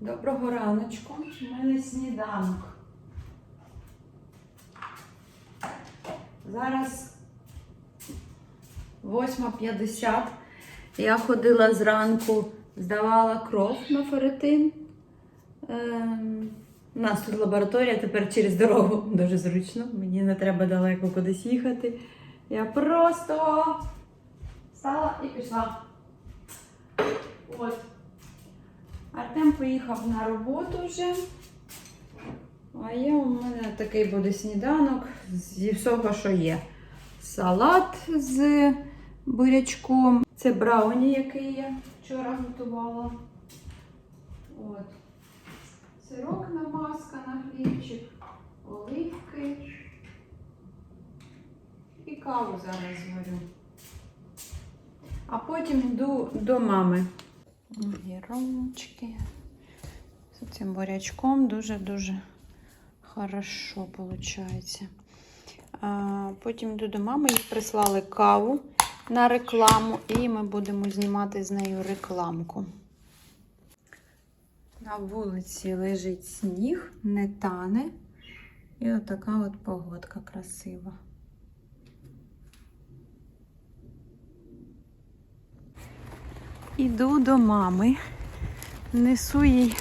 Доброго раночку. У мене сніданок. Зараз 8.50. Я ходила зранку, здавала кров на ферритин. Ем, у нас тут лабораторія тепер через дорогу дуже зручно. Мені не треба далеко кудись їхати. Я просто встала і пішла. От. Артем поїхав на роботу вже. А я у мене такий буде сніданок зі всього, що є. Салат з бурячком. Це брауні, який я вчора готувала. От. Сирок намазка на хлібчик, оливки. І каву зараз зварю. А потім йду до мами. Гіромчики. З цим бурячком дуже-дуже хорошо виходить. Потім йду до мами, їй прислали каву на рекламу, і ми будемо знімати з нею рекламку. На вулиці лежить сніг, не тане. І отака от погодка красива. Іду до мами, несу їй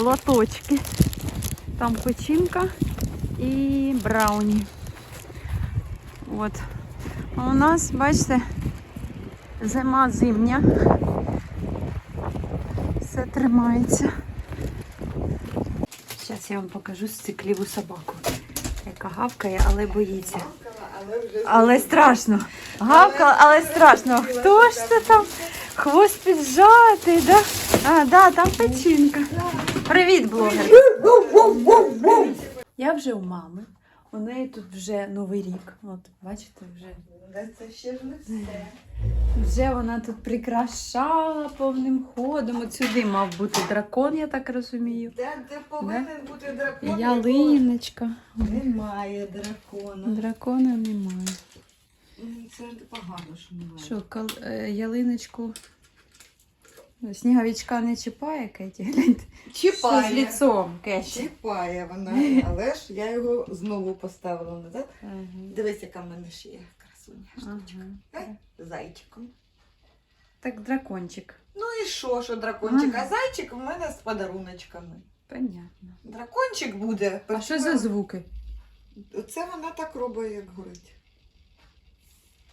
лоточки. Там печінка і брауні. От. А у нас, бачите, зима зимня. Все тримається. Зараз я вам покажу стекліву собаку, яка гавкає, але боїться. Але страшно. Гавкала, але страшно. Хто ж це там? Хвост піджатий, да? А, да, там печінка. Привіт, блогер. Я вже у мами. У неї тут вже новий рік. От, бачите, вже. Це ще ж не все. Вже вона тут прикрашала повним ходом. От сюди мав бути дракон, я так розумію. Де, де повинен бути дракон? Ялиночка. Немає дракона. Дракона немає. Ну, Це ж погано, що немає. Що, кал- е, ялиночку. Ну, Сніговичка не чіпає, Кеті? Гляньте. Що з Чіпає. ліцом, Кеті? Чіпає вона, але ж я його знову поставила назад. Ага. Дивись, яка в мене є красуня штучка. Ага. Ай, Зайчиком. Так, дракончик. Ну і що, що дракончик? Ага. А зайчик в мене з подаруночками. Понятно. Дракончик буде. А що за звуки? Це вона так робить, як горить.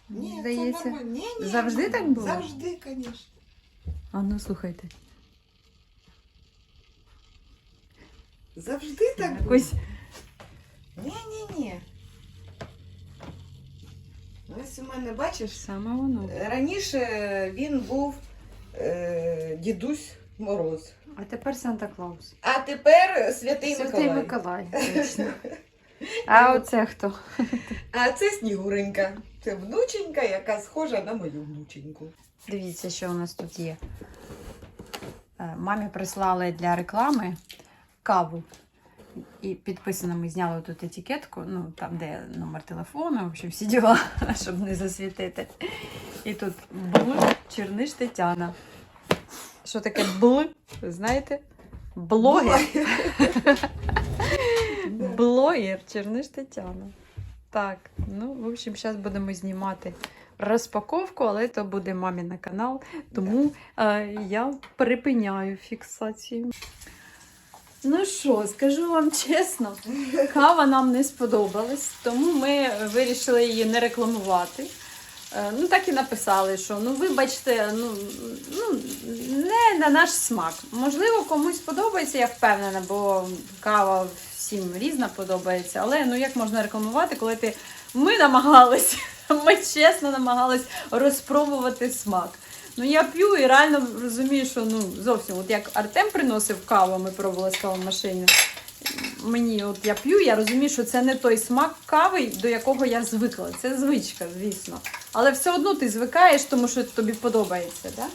Ні, Здається. це нормально. Ні, ні, Завжди так було? Завжди, звісно. А ну слухайте. Завжди так. Якось Ні-ні-ні. Ось у мене, бачиш, саме воно. раніше він був е, дідусь Мороз. А тепер Санта Клаус. А тепер Святий, Святий Миколай. Миколай. Точно. А оце хто? А це Снігуренька. Це внученька, яка схожа на мою внученьку. Дивіться, що у нас тут є. Е, Мамі прислали для реклами каву. І підписано, ми зняли тут етикетку, ну там, де номер телефону, в общем, всі діла, щоб не засвітити. І тут бл Черниш Тетяна. Що таке бл? Ви знаєте? Блогер. Блогер Черниш Тетяна. Так, ну, в общем, зараз будемо знімати розпаковку, але то буде мамі на канал, тому е, я припиняю фіксацію. Ну що, скажу вам чесно, кава нам не сподобалась, тому ми вирішили її не рекламувати. Е, Ну, так і написали, що ну вибачте, ну, ну не на наш смак. Можливо, комусь подобається, я впевнена, бо кава всім різна подобається. Але ну як можна рекламувати, коли ти ми намагались, ми чесно намагались розпробувати смак. Ну я п'ю і реально розумію, що ну зовсім, от як Артем приносив каву, ми пробували з кавомашини. Мені, от я п'ю, я розумію, що це не той смак кави, до якого я звикла. Це звичка, звісно. Але все одно ти звикаєш, тому що тобі подобається, да?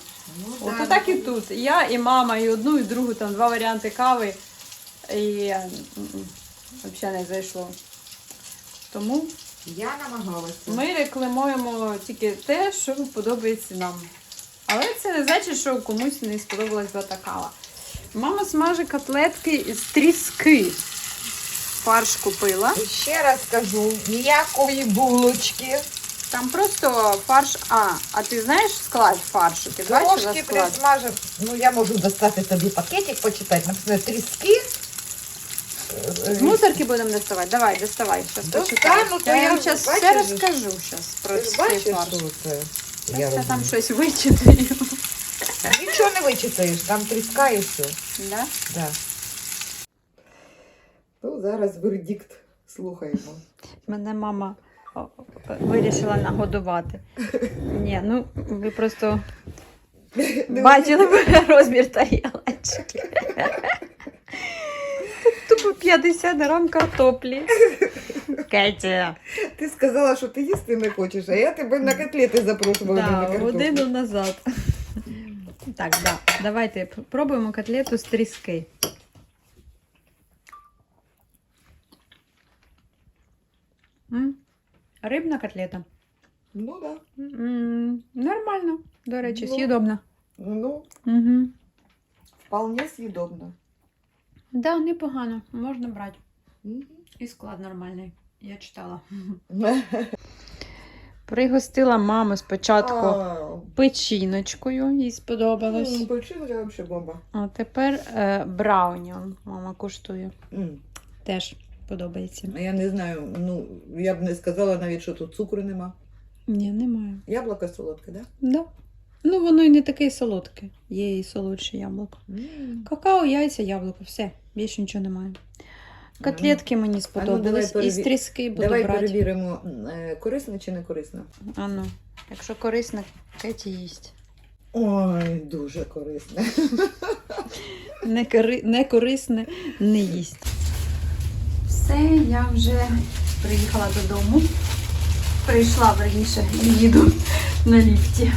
Ну, От да. так і тут. І Я, і мама, і одну, і другу, там два варіанти кави. І взагалі не зайшло. Тому Я намагалася. ми рекламуємо тільки те, що подобається нам. Але це не значить, що комусь не сподобалась батакава. Мама смаже котлетки з тріски. Фарш купила. І ще раз кажу, ніякої булочки. Там просто фарш А. А ти знаєш склад фаршу? Ти бачила Трошки склад? присмажив. Ну, я можу достати тобі пакетик, почитати. Наприклад, тріски. З мусорки будемо доставати. Давай, доставай. Щас Достану, почитаю. то Я я вам зараз бачиш все розкажу щас про Ти ж цей бачиш, фарш. що це? Я я там щось вичитаю. Нічого не вичитаєш, там тріска і все. Да? Да. Ну, зараз вердикт слухаємо. Мене мама вирішила нагодувати. Ні, ну ви просто бачили розмір тарілочки. Тут Тупо 50 грам картоплі. Кетя. Ти сказала, що ти їсти не хочеш, а я тебе на котлети запрошувала. Да, на картоплю. годину назад. Так, да. Давайте п- пробуємо котлету з тріски. М? Рибна котлета. Ну, да. М, Нормально, до речі, Ну. з'їдобна. Ну, Угу. вполне съедобно. Да, непогано, можна брати. І склад нормальний. Я читала. Пригостила маму спочатку А, печіночкою, їй сподобалось. м, Печінка вообще бомба. А тепер е, брауні. он, Мама куштує. М. Теж подобається. А Я не знаю, ну, я б не сказала навіть, що тут цукру нема. Ні, немає. Яблуко солодке, да? Да. Ну, воно і не таке солодке. Є і солодше яблуко. М. Какао, яйця, яблуко, все. Більше нічого немає. Котлетки мені сподобались. давай і переві- буду Давай брати. перевіримо, е, корисно чи не корисно. А ну, якщо корисно, Кеті їсть. Ой, дуже корисно. Не, кори... не корисне не їсть. Все, я вже приїхала додому. Прийшла верніше і їду на ліфті.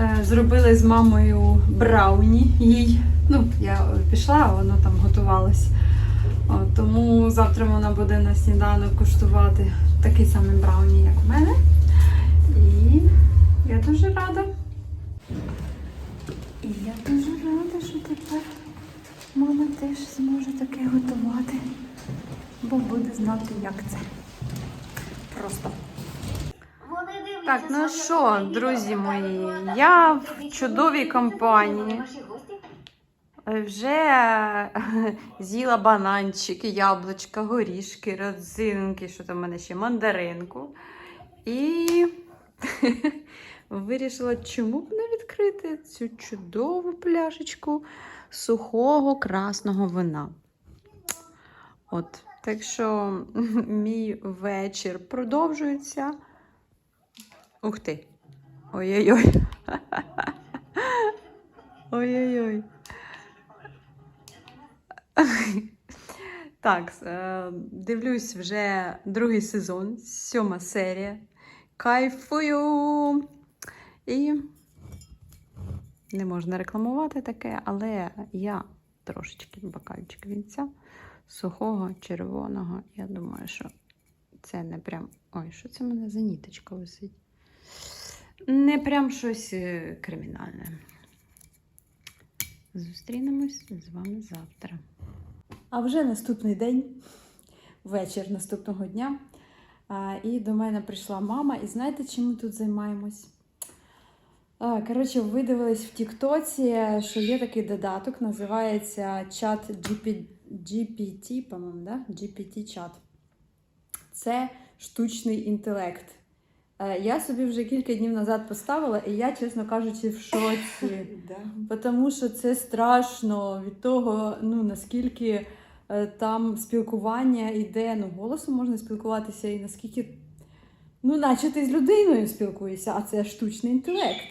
Е, Зробили з мамою брауні їй. Ну, я пішла, а воно там готувалось. О, тому завтра вона буде на сніданок куштувати такий самий брауні, як у мене. І я дуже рада. І я дуже рада, що тепер мама теж зможе таке готувати, бо буде знати, як це. Просто. Так, ну що, друзі мої, я в чудовій компанії. Вже е, з'їла бананчики, яблучка, горішки, родзинки, що там в мене ще мандаринку. І вирішила, чому б не відкрити цю чудову пляшечку сухого красного вина. От, так що мій вечір продовжується. Ух ти! Ой-ой-ой. Ой-ой-ой. Так, е, дивлюсь вже другий сезон, сьома серія. Кайфую! І не можна рекламувати таке, але я трошечки бокальчик вінця сухого, червоного. Я думаю, що це не прям. Ой, що це в мене за ніточка висить? Не прям щось е, кримінальне. Зустрінемось з вами завтра. А вже наступний день, вечір наступного дня. І до мене прийшла мама. І знаєте, чим ми тут займаємось? Коротше, видивились в Тіктоці, що є такий додаток, називається чат GP, GPT, по-моєму, да? GPT-чат. Це штучний інтелект. Е, Я собі вже кілька днів назад поставила, і я, чесно кажучи, в шоці. Тому що це страшно від того, ну наскільки е, там спілкування йде, ну голосом можна спілкуватися, і наскільки, ну, наче ти з людиною спілкуєшся, а це штучний інтелект.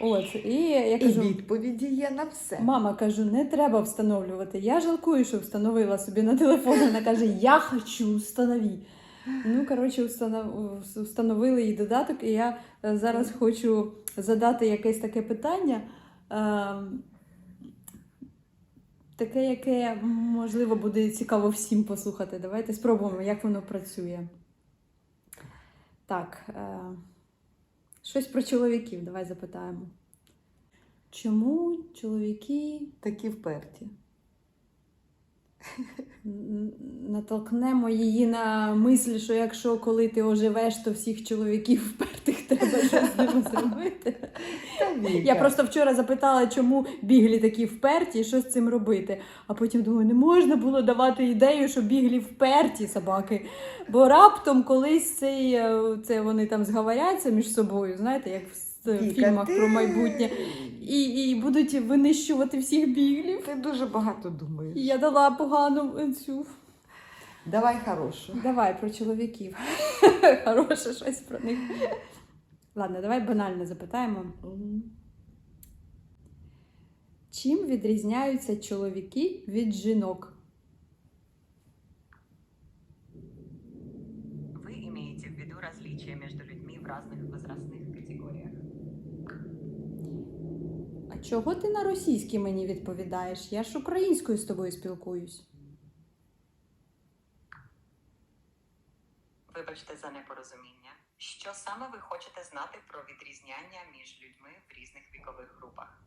От, і я І відповіді є на все. мама кажу, не треба встановлювати. Я жалкую, що встановила собі на телефон. Вона каже, я хочу, встанови. Ну, коротше, встановили їй додаток, і я е, зараз хочу задати якесь таке питання. Ем, Таке, яке можливо буде цікаво всім послухати. Давайте спробуємо, як воно працює. Так. Е, Щось про чоловіків, давай запитаємо. Чому чоловіки Такі вперті. Натолкнемо її на мисль, що якщо коли ти оживеш, то всіх чоловіків впертих треба щось з ними зробити. Я просто вчора запитала, чому біглі такі вперті і що з цим робити. А потім думаю, не можна було давати ідею, що біглі вперті собаки. Бо раптом колись цей, е, це вони там зговоряться між собою, знаєте, як в фільмах про майбутнє, і, і будуть винищувати всіх біглів. Ти дуже багато думаєш. І Я дала погану е, цю. Давай хорошу. Давай про чоловіків. Хороше щось про них. Ладно, давай банально запитаємо. Чим відрізняються чоловіки від жінок? Вы имеете в виду различия между людьми в разных возрастных чого ти на російській мені відповідаєш? Я ж українською з тобою спілкуюсь. Вибачте за непорозуміння. Що саме ви хочете знати про відрізняння між людьми в різних вікових групах?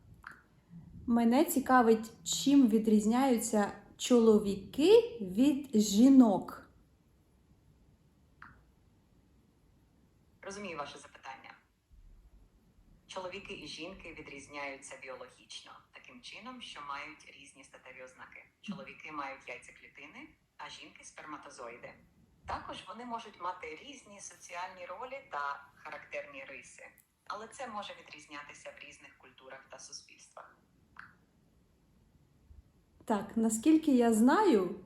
Мене цікавить, чим відрізняються чоловіки від жінок. Розумію ваше запитання. Чоловіки і жінки відрізняються біологічно, таким чином, що мають різні статеві ознаки. Чоловіки мають яйцеклітини, а жінки сперматозоїди. Також вони можуть мати різні соціальні ролі та характерні риси, але це може відрізнятися в різних культурах та суспільствах. Так, наскільки я знаю,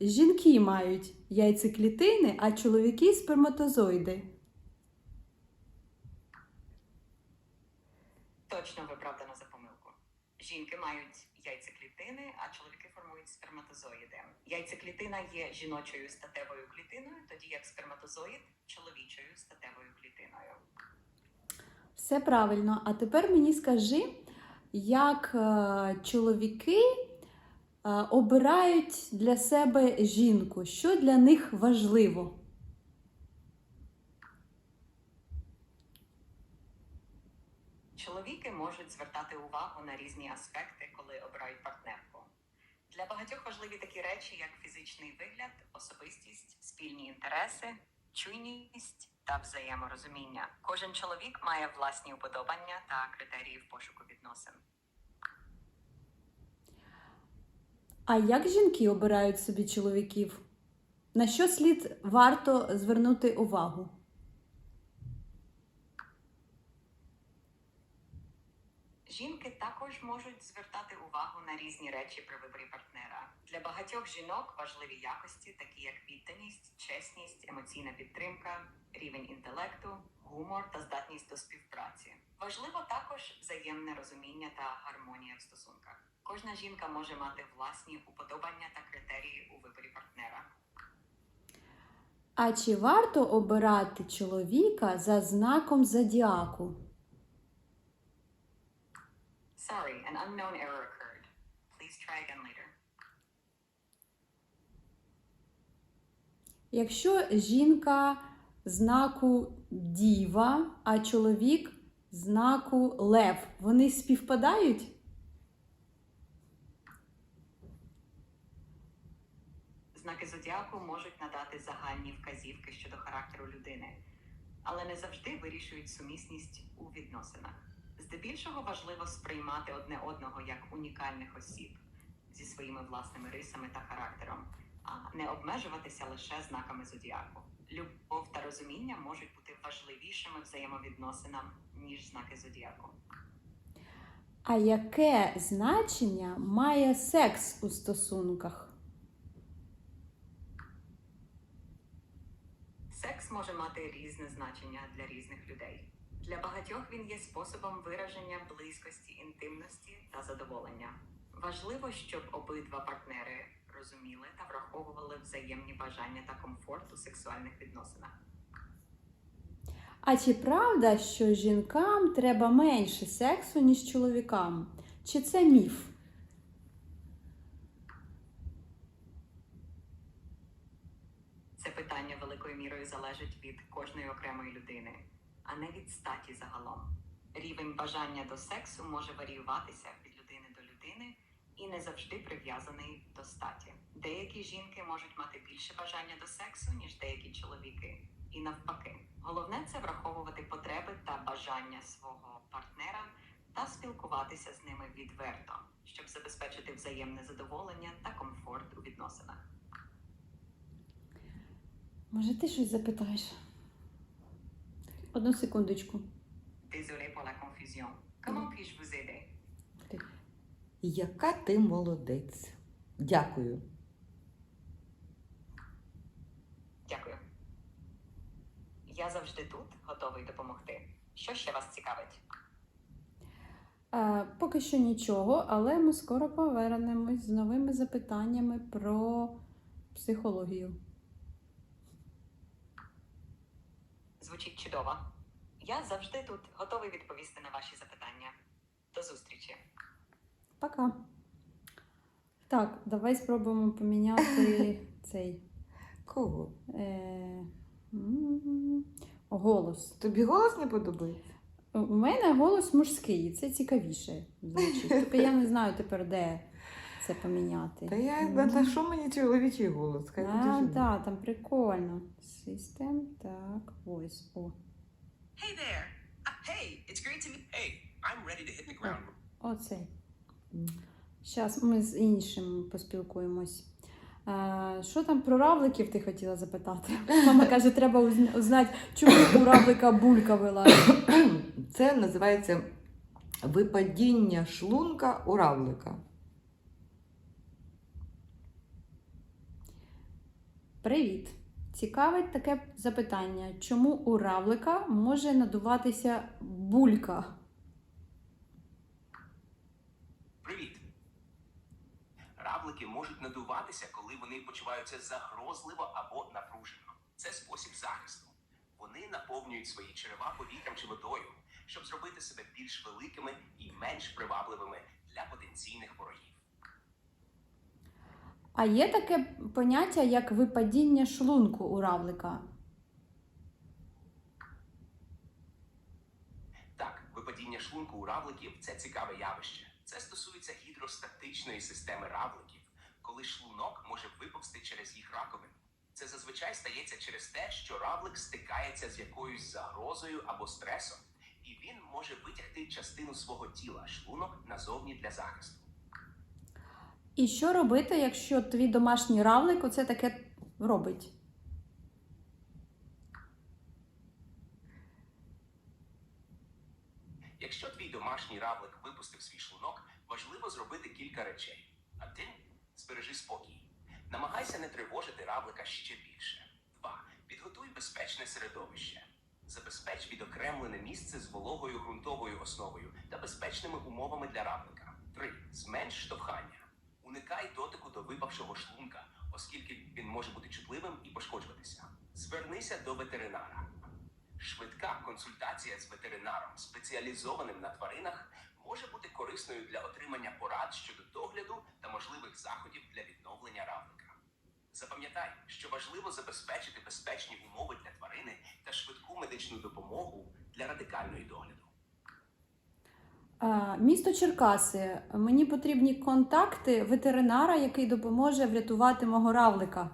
жінки мають яйцеклітини, а чоловіки сперматозоїди. Точно виправдано за помилку. Жінки мають яйцеклітини, а чоловіки формують сперматозоїди. Яйцеклітина є жіночою статевою клітиною, тоді як сперматозоїд чоловічою статевою клітиною. Все правильно. А тепер мені скажи, як е, чоловіки е, обирають для себе жінку, що для них важливо? Чоловіки можуть звертати увагу на різні аспекти, коли обирають партнерку. Для багатьох важливі такі речі, як фізичний вигляд, особистість, спільні інтереси, чуйність та взаєморозуміння. Кожен чоловік має власні уподобання та критерії в пошуку відносин. А як жінки обирають собі чоловіків? На що слід варто звернути увагу? Жінки також можуть звертати увагу на різні речі при виборі партнера. Для багатьох жінок важливі якості, такі як відданість, чесність, емоційна підтримка, рівень інтелекту, гумор та здатність до співпраці. Важливо також взаємне розуміння та гармонія в стосунках. Кожна жінка може мати власні уподобання та критерії у виборі партнера. А чи варто обирати чоловіка за знаком зодіаку? Sorry, an unknown error occurred. Please try again later. Якщо жінка знаку діва, а чоловік знаку лев, вони співпадають? Знаки зодіаку можуть надати загальні вказівки щодо характеру людини, але не завжди вирішують сумісність у відносинах. Здебільшого важливо сприймати одне одного як унікальних осіб зі своїми власними рисами та характером, а не обмежуватися лише знаками зодіаку. Любов та розуміння можуть бути важливішими взаємовідносинам, ніж знаки зодіаку. А яке значення має секс у стосунках? Секс може мати різне значення для різних людей. Для багатьох він є способом вираження близькості, інтимності та задоволення. Важливо, щоб обидва партнери розуміли та враховували взаємні бажання та комфорт у сексуальних відносинах. А чи правда, що жінкам треба менше сексу, ніж чоловікам? Чи це міф? Це питання великою мірою залежить від кожної окремої людини. А не від статі загалом. Рівень бажання до сексу може варіюватися від людини до людини і не завжди прив'язаний до статі. Деякі жінки можуть мати більше бажання до сексу, ніж деякі чоловіки, і навпаки. Головне це враховувати потреби та бажання свого партнера та спілкуватися з ними відверто, щоб забезпечити взаємне задоволення та комфорт у відносинах. Може, ти щось запитаєш? Одну секундочку. Désolé pour la confusion. Comment puis-je vous aider? Яка ти молодець. Дякую. Дякую. Я завжди тут, готовий допомогти. Що ще вас цікавить? А, поки що нічого, але ми скоро повернемось з новими запитаннями про психологію. Звучить чудово. Я завжди тут, готовий відповісти на ваші запитання. До зустрічі. Пока. Так, давай спробуємо поміняти цей Кого? е, голос. Тобі голос не подобається? У мене голос мужський, це цікавіше звучить. Тільки я не знаю тепер, де це поміняти. Та я М. на що мені чоловічий голос? Хай А, да, там прикольно. System, так, ось. О, Hey there. Uh, hey, it's great to meet. Hey, I'm ready to hit the ground. оцей. Зараз ми з іншим поспілкуємось. А, що там про равликів ти хотіла запитати? Мама каже, треба узнати, чому у равлика булька вилазить. Це називається випадіння шлунка у равлика. Привіт! Цікавить таке запитання. Чому у равлика може надуватися булька? Привіт. Равлики можуть надуватися, коли вони почуваються загрозливо або напружено. Це спосіб захисту. Вони наповнюють свої черева повітрям чи водою, щоб зробити себе більш великими і менш привабливими для потенційних ворогів. А є таке поняття, як випадіння шлунку у равлика. Так, випадіння шлунку у равликів це цікаве явище. Це стосується гідростатичної системи равликів, коли шлунок може виповзти через їх раковину. Це зазвичай стається через те, що равлик стикається з якоюсь загрозою або стресом, і він може витягти частину свого тіла шлунок назовні для захисту. І що робити, якщо твій домашній равлик оце таке робить? Якщо твій домашній равлик випустив свій шлунок, важливо зробити кілька речей. Один збережи спокій. Намагайся не тривожити равлика ще більше. Два. Підготуй безпечне середовище. Забезпеч відокремлене місце з вологою ґрунтовою основою та безпечними умовами для равлика. Три. Зменш штовхання. Уникай дотику до випавшого шлунка, оскільки він може бути чутливим і пошкоджуватися. Звернися до ветеринара. Швидка консультація з ветеринаром, спеціалізованим на тваринах, може бути корисною для отримання порад щодо догляду та можливих заходів для відновлення равлика. Запам'ятай, що важливо забезпечити безпечні умови для тварини та швидку медичну допомогу для радикальної догляду. Місто Черкаси. Мені потрібні контакти ветеринара, який допоможе врятувати мого равлика.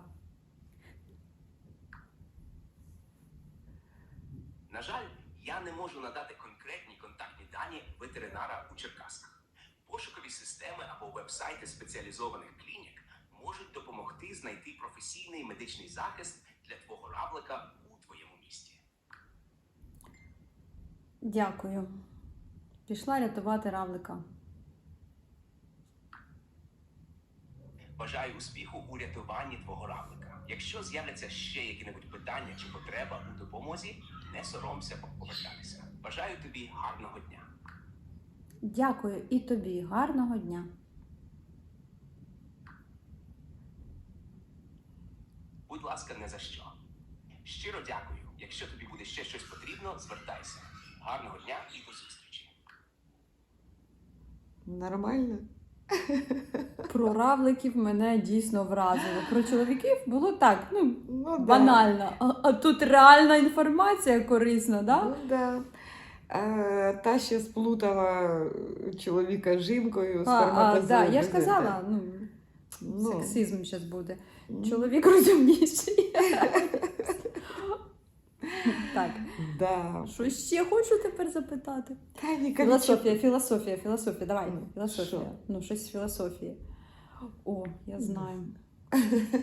На жаль, я не можу надати конкретні контактні дані ветеринара у Черкасах. Пошукові системи або вебсайти спеціалізованих клінік можуть допомогти знайти професійний медичний захист для твого равлика у твоєму місті. Дякую. Пішла рятувати равлика. Бажаю успіху у рятуванні твого равлика. Якщо з'являться ще які-небудь питання чи потреба у допомозі, не соромся повертатися. Бажаю тобі гарного дня. Дякую і тобі. Гарного дня. Будь ласка, не за що. Щиро дякую. Якщо тобі буде ще щось потрібно, звертайся. Гарного дня і до зустрічі. Нормально. Про равликів мене дійсно вразило. Про чоловіків було так, ну, Ну, банально. А, а тут реальна інформація корисна, Да. да? Ну, да. А, та ще сплутала чоловіка з жінкою з А, да, я ж казала, ну, Ну, сексизм зараз буде. Чоловік розумніший. так, Да. що ще хочу тепер запитати? Та Філософія, філософія, філософія. Давай, Ну, філософія. що? Ну, щось з філософії. О, я знаю.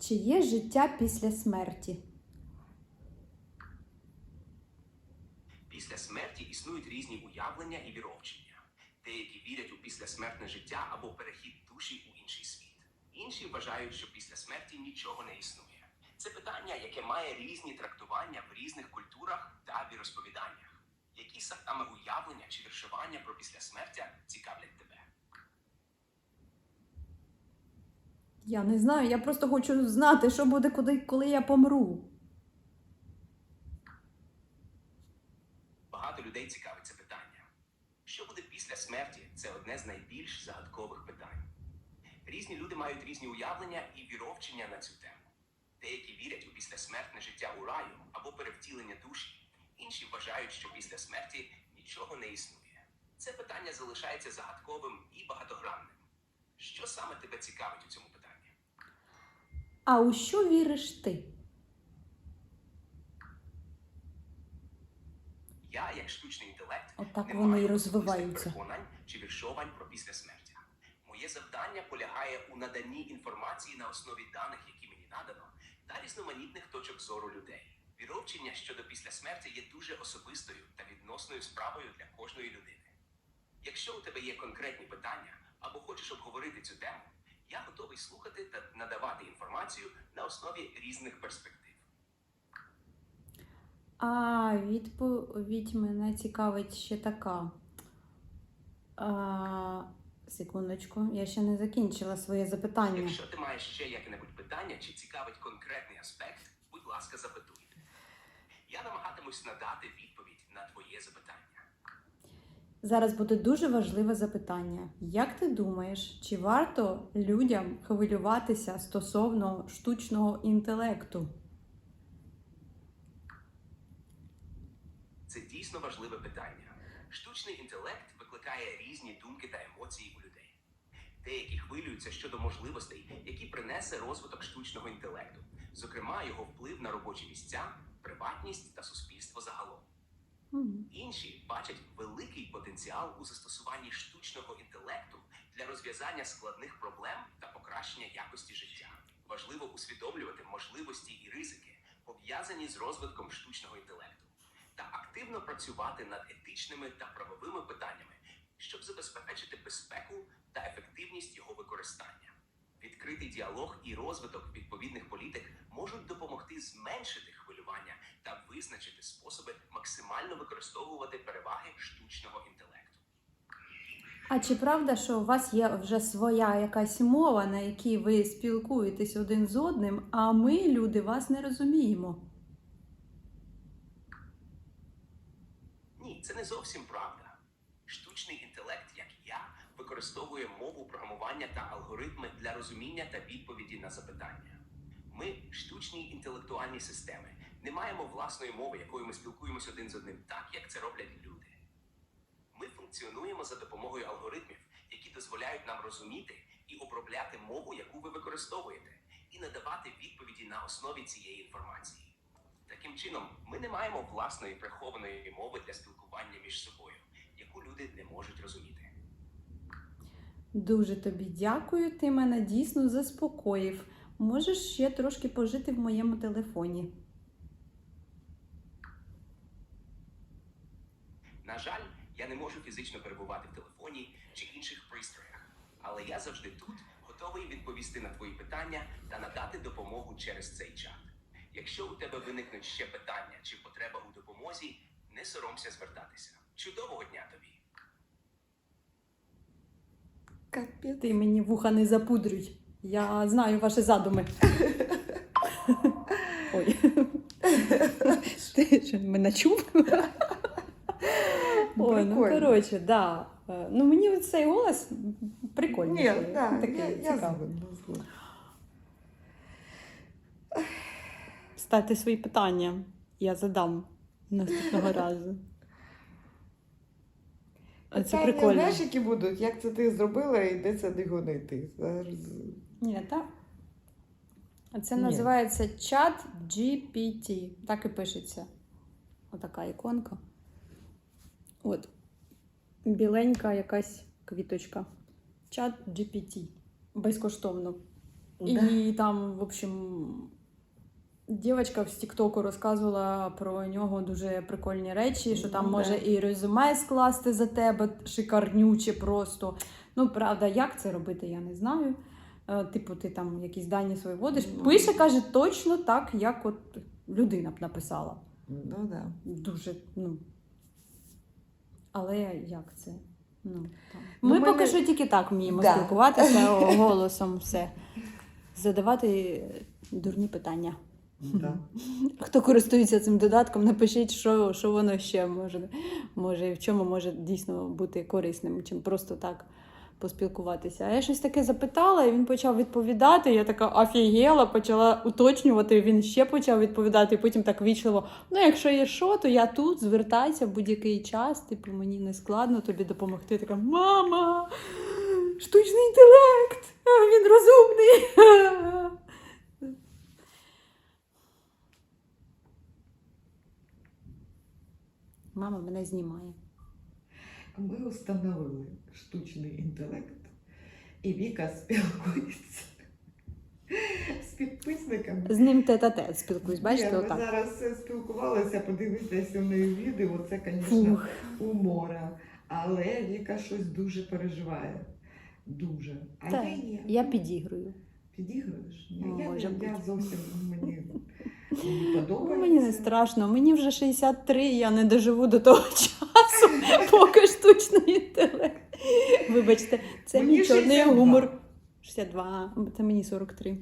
Чи є життя після смерті? Після смерті існують різні уявлення і віровчення. Деякі вірять у післясмертне життя або перехід душі у інший світ. Інші вважають, що після смерті нічого не існує. Це питання, яке має різні трактування в різних культурах та віросповіданнях. Які саме уявлення чи віршування про післясмертя цікавлять тебе? Я не знаю, я просто хочу знати, що буде, коли, коли я помру. Багато людей цікавить це питання. Що буде після смерті? Це одне з найбільш загадкових питань. Різні люди мають різні уявлення і віровчення на цю тему. Деякі вірять у післясмертне життя у раю або перевтілення душі, інші вважають, що після смерті нічого не існує. Це питання залишається загадковим і багатогранним. Що саме тебе цікавить у цьому питанні? А у що віриш ти? Я, як штучний інтелект, Отак не вони маю і розвиваються. переконань чи віршовань про післясмертя. Моє завдання полягає у наданні інформації на основі даних, які мені надано, та різноманітних точок зору людей. Віровчення щодо післясмертя є дуже особистою та відносною справою для кожної людини. Якщо у тебе є конкретні питання або хочеш обговорити цю тему, я готовий слухати та надавати інформацію на основі різних перспектив. А відповідь мене цікавить ще така. А, секундочку, я ще не закінчила своє запитання. Якщо ти маєш ще яке-небудь питання чи цікавить конкретний аспект, будь ласка, запитуй. Я намагатимусь надати відповідь на твоє запитання. Зараз буде дуже важливе запитання. Як ти думаєш, чи варто людям хвилюватися стосовно штучного інтелекту? Це дійсно важливе питання. Штучний інтелект викликає різні думки та емоції у людей. Деякі хвилюються щодо можливостей, які принесе розвиток штучного інтелекту, зокрема його вплив на робочі місця, приватність та суспільство загалом. Інші бачать великий потенціал у застосуванні штучного інтелекту для розв'язання складних проблем та покращення якості життя. Важливо усвідомлювати можливості і ризики, пов'язані з розвитком штучного інтелекту, та активно працювати над етичними та правовими питаннями, щоб забезпечити безпеку та ефективність його використання. Відкритий діалог і розвиток відповідних політик можуть допомогти зменшити хвилювання та визначити способи максимально використовувати переваги штучного інтелекту. А чи правда, що у вас є вже своя якась мова, на якій ви спілкуєтесь один з одним, а ми, люди, вас не розуміємо? Ні, це не зовсім правда. Штучний інтелект, як я, використовує мову програмування та алгоритми для розуміння та відповіді на запитання. Ми, штучні інтелектуальні системи, не маємо власної мови, якою ми спілкуємося один з одним, так як це роблять люди. Ми функціонуємо за допомогою алгоритмів, які дозволяють нам розуміти і обробляти мову, яку ви використовуєте, і надавати відповіді на основі цієї інформації. Таким чином, ми не маємо власної прихованої мови для спілкування між собою, яку люди не можуть розуміти. Дуже тобі дякую, ти мене дійсно заспокоїв. Можеш ще трошки пожити в моєму телефоні. На жаль, я не можу фізично перебувати в телефоні чи інших пристроях, але я завжди тут, готовий відповісти на твої питання та надати допомогу через цей чат. Якщо у тебе виникнуть ще питання чи потреба у допомозі, не соромся звертатися. Чудового дня тобі! Капець. Ти мені вуха не запудрюй. Я знаю ваші задуми. Ой. Ти що, мене чув? Ой, ну коротше, да. Е, Ну, мені цей голос прикольний. Ні, да, такий я, я цікавий. згодна. Ставте свої питання, я задам наступного разу. А Це Питання, прикольно. Знаєш, які будуть? Як це ти зробила і де це не гонити? Зараз. Ні, так. А це Ні. називається чат GPT. Так і пишеться. Отака іконка. От. Біленька якась квіточка. Чат GPT. Безкоштовно. І там, в общем, дівчинка з Тіктоку розказувала про нього дуже прикольні речі, що там Ну, може і резюме скласти за тебе шикарнюче просто. Ну, правда, як це робити, я не знаю. Е, Типу, ти там якісь дані свої вводиш. Ну. Пише, каже, точно так, як от людина б написала. Ну да. Дуже, ну. Але як це? Ну, там. Ну, Ми ми поки не- що тільки так вміємо Да. спілкуватися голосом, все. Задавати дурні питання. Да. Хто користується цим додатком, напишіть, що, що воно ще може, може, і в чому може дійсно бути корисним, чим просто так поспілкуватися. А я щось таке запитала, і він почав відповідати. Я така офігела, почала уточнювати. Він ще почав відповідати, і потім так вічливо. Ну, якщо є що, то я тут звертайся будь-який час. Типу, мені не складно тобі допомогти. Така мама, штучний інтелект, він розумний. Мама мене знімає. Ми встановили штучний інтелект, і Віка спілкується з підписниками. З ним тет-а-тет спілкуюсь, бачите, ми зараз спілкувалися, подивитися в неї відео, це, звісно, умора. Але Віка щось дуже переживає. Дуже. А Так, я. Я підігрую. Підігруєш? Ні, Ну, я, може я зовсім мені, мені подобається. мені не страшно, мені вже 63, я не доживу до того часу, поки штучний інтелект. Вибачте, це Мені мій чорний 62. гумор. 62, це мені 43.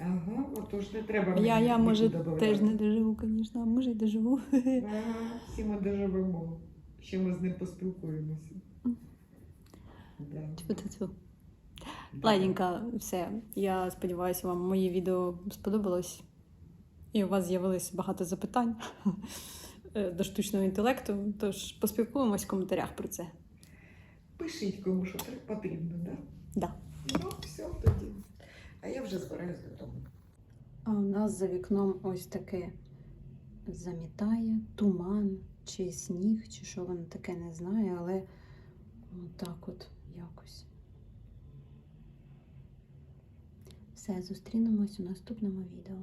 Ага, отож не треба мені Я, я може, добавляти. теж не доживу, звісно, а може й доживу. Ага, всі ми доживемо. Ще ми з ним поспілкуємося. Да. Тьфу-тьфу-тьфу. Да. Ладненько, все. Я сподіваюся, вам моє відео сподобалось. І у вас з'явилось багато запитань е, до штучного інтелекту. Тож поспілкуємось в коментарях про це. Пишіть кому, що так потрібно, так? Да. Ну, все тоді. А я вже збираюсь додому. А у нас за вікном ось таке замітає туман, чи сніг, чи що воно таке, не знаю, але отак от якось. Все, зустрінемось у наступному відео.